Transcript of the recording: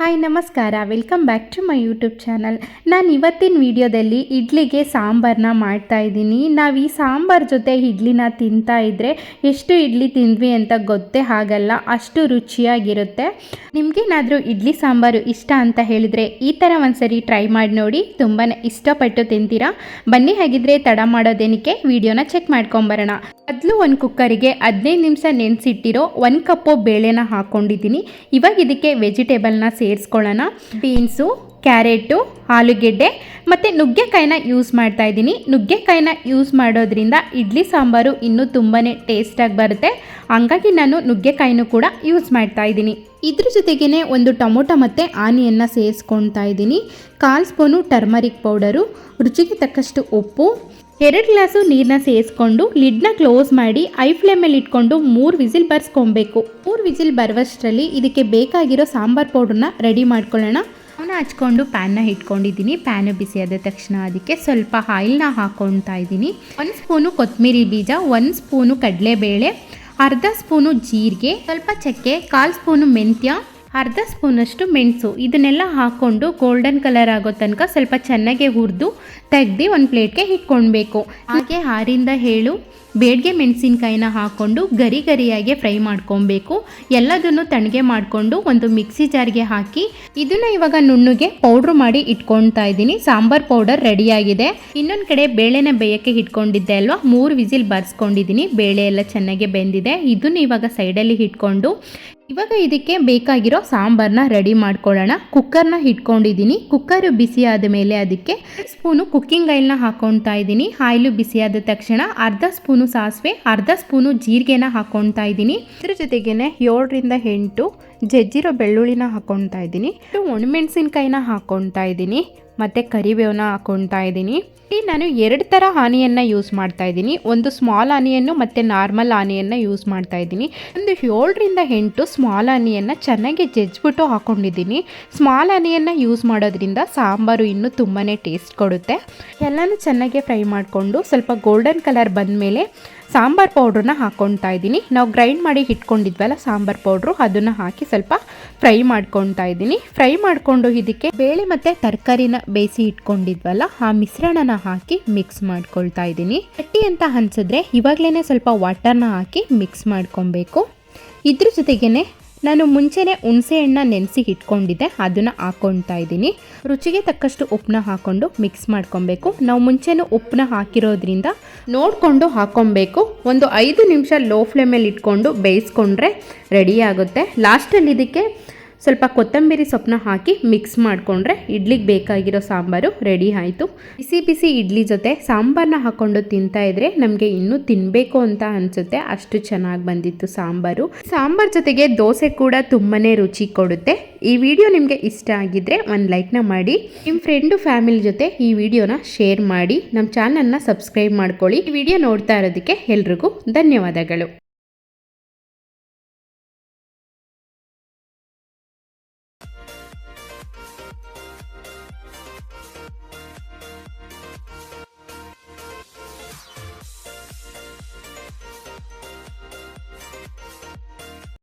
Hi, ನಮಸ್ಕಾರ. Welcome back to my YouTube channel ನಾನು ಇವತ್ತಿನ ವಿಡಿಯೋದಲ್ಲಿ ಇಡ್ಲಿಗೆ ಸಾಂಬಾರನ್ನ ಮಾಡ್ತಾ ಇದ್ದೀನಿ. ನಾವು ಈ ಸಾಂಬಾರ್ ಜೊತೆ ಇಡ್ಲಿನ ತಿಂತಾ ಇದ್ದರೆ ಎಷ್ಟು ಇಡ್ಲಿ ತಿಂದ್ವಿ ಅಂತ ಗೊತ್ತೇ ಆಗಲ್ಲ. ಅಷ್ಟು ರುಚಿಯಾಗಿರುತ್ತೆ. ನಿಮಗೇನಾದರೂ ಇಡ್ಲಿ ಸಾಂಬಾರು ಇಷ್ಟ ಅಂತ ಹೇಳಿದರೆ ಈ ಥರ ಒಂದ್ಸರಿ ಟ್ರೈ ಮಾಡಿ ನೋಡಿ. ತುಂಬಾ ಇಷ್ಟಪಟ್ಟು ತಿಂತೀರಾ? ಬನ್ನಿ ಹಾಗಿದ್ರೆ ತಡ ಮಾಡೋದೇನಕ್ಕೆ ವಿಡಿಯೋನ ಚೆಕ್ ಮಾಡ್ಕೊಂಬರೋಣ. ಮೊದಲು ಒಂದು ಕುಕ್ಕರಿಗೆ ಹದಿನೈದು ನಿಮಿಷ ನೆನೆಸಿಟ್ಟಿರೋ ಒಂದು ಕಪ್ಪು ಬೇಳೆನ ಹಾಕ್ಕೊಂಡಿದ್ದೀನಿ ಇವಾಗ ಇದಕ್ಕೆ ವೆಜಿಟೇಬಲ್ನ ಸೇರಿಸ್ಕೊಳ್ಳೋಣ. ಬೀನ್ಸು ಕ್ಯಾರೆಟು, ಆಲೂಗೆಡ್ಡೆ ಮತ್ತು ನುಗ್ಗೆಕಾಯಿನ ಯೂಸ್ ಮಾಡ್ತಾ ಇದ್ದೀನಿ. ನುಗ್ಗೆಕಾಯಿನ ಯೂಸ್ ಮಾಡೋದ್ರಿಂದ ಇಡ್ಲಿ ಸಾಂಬಾರು ಇನ್ನೂ ತುಂಬಾ ಟೇಸ್ಟಾಗಿ ಬರುತ್ತೆ. ಹಂಗಾಗಿ ನಾನು ನುಗ್ಗೆಕಾಯಿನೂ ಕೂಡ ಯೂಸ್ ಮಾಡ್ತಾ ಇದ್ದೀನಿ. ಇದ್ರ ಜೊತೆಗೇ ಒಂದು ಟೊಮೊಟೊ ಮತ್ತು ಆನಿಯನ್ನ ಸೇರಿಸ್ಕೊಳ್ತಾ ಇದ್ದೀನಿ. ಕಾಲು ಸ್ಪೂನು ಟರ್ಮರಿಕ್ ಪೌಡರು, ರುಚಿಗೆ ತಕ್ಕಷ್ಟು ಉಪ್ಪು, ಎರಡು ಗ್ಲಾಸು ನೀರನ್ನ ಸೇರಿಸ್ಕೊಂಡು ಲಿಡ್ನ ಕ್ಲೋಸ್ ಮಾಡಿ ಐ ಫ್ಲೇಮಲ್ಲಿ ಇಟ್ಕೊಂಡು ಮೂರು ವಿಸಿಲ್ ಬರ್ಸ್ಕೊಬೇಕು ಮೂರು ವಿಸಿಲ್ ಬರುವಷ್ಟರಲ್ಲಿ ಇದಕ್ಕೆ ಬೇಕಾಗಿರೋ ಸಾಂಬಾರ್ ಪೌಡ್ರನ್ನ ರೆಡಿ ಮಾಡ್ಕೊಳ್ಳೋಣ. ಅವನ್ನ ಹಚ್ಕೊಂಡು ಪ್ಯಾನ್ನ ಇಟ್ಕೊಂಡಿದ್ದೀನಿ ಪ್ಯಾನು ಬಿಸಿಯಾದ ತಕ್ಷಣ ಅದಕ್ಕೆ ಸ್ವಲ್ಪ ಆಯಿಲ್ನ ಹಾಕ್ಕೊಳ್ತಾ ಇದ್ದೀನಿ. ಒಂದು ಸ್ಪೂನು ಕೊತ್ತಂಬರಿ ಬೀಜ, ಒಂದು ಸ್ಪೂನು ಕಡಲೆಬೇಳೆ, ಅರ್ಧ ಸ್ಪೂನು ಜೀರಿಗೆ, ಸ್ವಲ್ಪ ಚಕ್ಕೆ, ಕಾಲು ಸ್ಪೂನು ಮೆಂತ್ಯ, ಅರ್ಧ ಸ್ಪೂನಷ್ಟು ಮೆಣಸು. ಇದನ್ನೆಲ್ಲ ಹಾಕ್ಕೊಂಡು ಗೋಲ್ಡನ್ ಕಲರ್ ಆಗೋ ತನಕ ಸ್ವಲ್ಪ ಚೆನ್ನಾಗಿ ಹುರಿದು ತೆಗ್ದು ಒಂದು ಪ್ಲೇಟ್ಗೆ ಇಟ್ಕೊಳ್ಬೇಕು ಹಾಗೆ ಆರಿಂದ ಏಳು ಬೇಡಿಗೆ ಮೆಣಸಿನ್ಕಾಯಿನ ಹಾಕ್ಕೊಂಡು ಗರಿ ಗರಿಯಾಗಿ ಫ್ರೈ ಮಾಡ್ಕೊಬೇಕು. ಎಲ್ಲದನ್ನು ತಣ್ಣಗೆ ಮಾಡಿಕೊಂಡು ಒಂದು ಮಿಕ್ಸಿ ಜಾರ್ಗೆ ಹಾಕಿ ಇದನ್ನ ಇವಾಗ ನುಣ್ಣಗೆ ಪೌಡ್ರ್ ಮಾಡಿ ಇಟ್ಕೊಳ್ತಾ ಇದ್ದೀನಿ. ಸಾಂಬಾರ್ ಪೌಡರ್ ರೆಡಿಯಾಗಿದೆ. ಇನ್ನೊಂದು ಕಡೆ ಬೇಳೆನ ಬೇಯಕ್ಕೆ ಇಟ್ಕೊಂಡಿದ್ದೆ ಅಲ್ವಾ? ಮೂರು ವಿಸಿಲ್ ಬರ್ಸ್ಕೊಂಡಿದ್ದೀನಿ. ಬೇಳೆ ಎಲ್ಲ ಚೆನ್ನಾಗಿ ಬೆಂದಿದೆ. ಇದನ್ನು ಇವಾಗ ಸೈಡಲ್ಲಿ ಇಟ್ಕೊಂಡು ಇವಾಗ ಇದಕ್ಕೆ ಬೇಕಾಗಿರೋ ಸಾಂಬಾರನ್ನ ರೆಡಿ ಮಾಡ್ಕೊಳ್ಳೋಣ. ಕುಕ್ಕರ್ನ ಇಟ್ಕೊಂಡಿದ್ದೀನಿ ಕುಕ್ಕರ್ ಬಿಸಿ ಆದ ಮೇಲೆ ಅದಕ್ಕೆ ಸ್ಪೂನು ಕುಕ್ಕಿಂಗ್ ಆಯಿಲ್ನ ಹಾಕೊಳ್ತಾ ಇದ್ದೀನಿ. ಆಯಿಲು ಬಿಸಿಯಾದ ತಕ್ಷಣ ಅರ್ಧ ಸ್ಪೂನು ಸಾಸಿವೆ ಅರ್ಧ ಸ್ಪೂನು ಜೀರಿಗೆನ ಹಾಕೊಳ್ತಾ ಇದ್ದೀನಿ. ಇದ್ರ ಜೊತೆಗೇನೆ ಏಳರಿಂದ ಎಂಟು ಜಜ್ಜಿರೋ ಬೆಳ್ಳುಳ್ಳಿನ ಹಾಕೊಳ್ತಾ ಇದ್ದೀನಿ. ಒಣಮೆಣಸಿನ್ಕಾಯಿನ ಹಾಕೊಳ್ತಾ ಇದ್ದೀನಿ. ಮತ್ತು ಕರಿಬೇವನ್ನ ಹಾಕೊಳ್ತಾ ಇದ್ದೀನಿ. ಇಲ್ಲಿ ನಾನು ಎರಡು ಥರ ಆನಿಯನ್ನ ಯೂಸ್ ಮಾಡ್ತಾ ಇದ್ದೀನಿ. ಒಂದು ಸ್ಮಾಲ್ ಆನಿಯನ್ನು ಮತ್ತು ನಾರ್ಮಲ್ ಆನಿಯನ್ನ ಯೂಸ್ ಮಾಡ್ತಾ ಇದ್ದೀನಿ. ಒಂದು ಏಳರಿಂದ ಎಂಟು ಸ್ಮಾಲ್ ಆನಿಯನ್ನ ಚೆನ್ನಾಗಿ ಜಜ್ಜಿಬಿಟ್ಟು ಹಾಕೊಂಡಿದ್ದೀನಿ. ಸ್ಮಾಲ್ ಆನಿಯನ್ನ ಯೂಸ್ ಮಾಡೋದ್ರಿಂದ ಸಾಂಬಾರು ಇನ್ನೂ ತುಂಬಾ ಟೇಸ್ಟ್ ಕೊಡುತ್ತೆ. ಎಲ್ಲನೂ ಚೆನ್ನಾಗಿ ಫ್ರೈ ಮಾಡಿಕೊಂಡು ಸ್ವಲ್ಪ ಗೋಲ್ಡನ್ ಕಲರ್ ಬಂದಮೇಲೆ ಸಾಂಬಾರ್ ಪೌಡ್ರನ್ನ ಹಾಕ್ಕೊಳ್ತಾ ಇದ್ದೀನಿ. ನಾವು ಗ್ರೈಂಡ್ ಮಾಡಿ ಇಟ್ಕೊಂಡಿದ್ವಲ್ಲ ಸಾಂಬಾರ್ ಪೌಡ್ರು, ಅದನ್ನು ಹಾಕಿ ಸ್ವಲ್ಪ ಫ್ರೈ ಮಾಡ್ಕೊಳ್ತಾ ಇದ್ದೀನಿ. ಫ್ರೈ ಮಾಡಿಕೊಂಡು ಇದಕ್ಕೆ ಬೇಳೆ ಮತ್ತು ತರಕಾರಿನ ಬೇಯಿಸಿ ಇಟ್ಕೊಂಡಿದ್ವಲ್ಲ, ಆ ಮಿಶ್ರಣನ ಹಾಕಿ ಮಿಕ್ಸ್ ಮಾಡ್ಕೊಳ್ತಾ ಇದ್ದೀನಿ. ಗಟ್ಟಿ ಅಂತ ಅನ್ಸಿದ್ರೆ ಇವಾಗಲೇ ಸ್ವಲ್ಪ ವಾಟರ್ನ ಹಾಕಿ ಮಿಕ್ಸ್ ಮಾಡ್ಕೊಬೇಕು ಇದ್ರ ಜೊತೆಗೇನೆ ನಾನು ಮುಂಚೆನೇ ಹುಣಸೆ ಹಣ್ಣ ನೆನೆಸಿ ಇಟ್ಕೊಂಡಿದ್ದೆ, ಅದನ್ನು ಹಾಕ್ಕೊಳ್ತಾ ಇದ್ದೀನಿ. ರುಚಿಗೆ ತಕ್ಕಷ್ಟು ಉಪ್ಪನ್ನ ಹಾಕ್ಕೊಂಡು ಮಿಕ್ಸ್ ಮಾಡ್ಕೊಬೇಕು. ನಾವು ಮುಂಚೆನೂ ಉಪ್ಪನ್ನ ಹಾಕಿರೋದ್ರಿಂದ ನೋಡಿಕೊಂಡು ಹಾಕ್ಕೊಬೇಕು ಒಂದು ಐದು ನಿಮಿಷ ಲೋ ಫ್ಲೇಮಲ್ಲಿ ಇಟ್ಕೊಂಡು ಬೇಯಿಸ್ಕೊಂಡ್ರೆ ರೆಡಿ ಆಗುತ್ತೆ. ಲಾಸ್ಟಲ್ಲಿ ಇದಕ್ಕೆ ಸ್ವಲ್ಪ ಕೊತ್ತಂಬರಿ ಸೊಪ್ಪನ್ನ ಹಾಕಿ ಮಿಕ್ಸ್ ಮಾಡಿಕೊಂಡ್ರೆ ಇಡ್ಲಿಗೆ ಬೇಕಾಗಿರೋ ಸಾಂಬಾರು ರೆಡಿ ಆಯಿತು. ಬಿಸಿ ಬಿಸಿ ಇಡ್ಲಿ ಜೊತೆ ಸಾಂಬಾರನ್ನ ಹಾಕ್ಕೊಂಡು ತಿಂತಾ ಇದ್ರೆ ನಮಗೆ ಇನ್ನೂ ತಿನ್ನಬೇಕು ಅಂತ ಅನಿಸುತ್ತೆ. ಅಷ್ಟು ಚೆನ್ನಾಗಿ ಬಂದಿತ್ತು ಸಾಂಬಾರು. ಸಾಂಬಾರ್ ಜೊತೆಗೆ ದೋಸೆ ಕೂಡ ತುಂಬಾ ರುಚಿ ಕೊಡುತ್ತೆ. ಈ ವಿಡಿಯೋ ನಿಮಗೆ ಇಷ್ಟ ಆಗಿದ್ರೆ ಒಂದು ಲೈಕ್ನ ಮಾಡಿ. ನಿಮ್ಮ ಫ್ರೆಂಡು, ಫ್ಯಾಮಿಲಿ ಜೊತೆ ಈ ವಿಡಿಯೋನ ಶೇರ್ ಮಾಡಿ. ನಮ್ಮ ಚಾನಲ್ನ ಸಬ್ಸ್ಕ್ರೈಬ್ ಮಾಡ್ಕೊಳ್ಳಿ. ಈ ವಿಡಿಯೋ ನೋಡ್ತಾ ಇರೋದಕ್ಕೆ ಎಲ್ರಿಗೂ ಧನ್ಯವಾದಗಳು.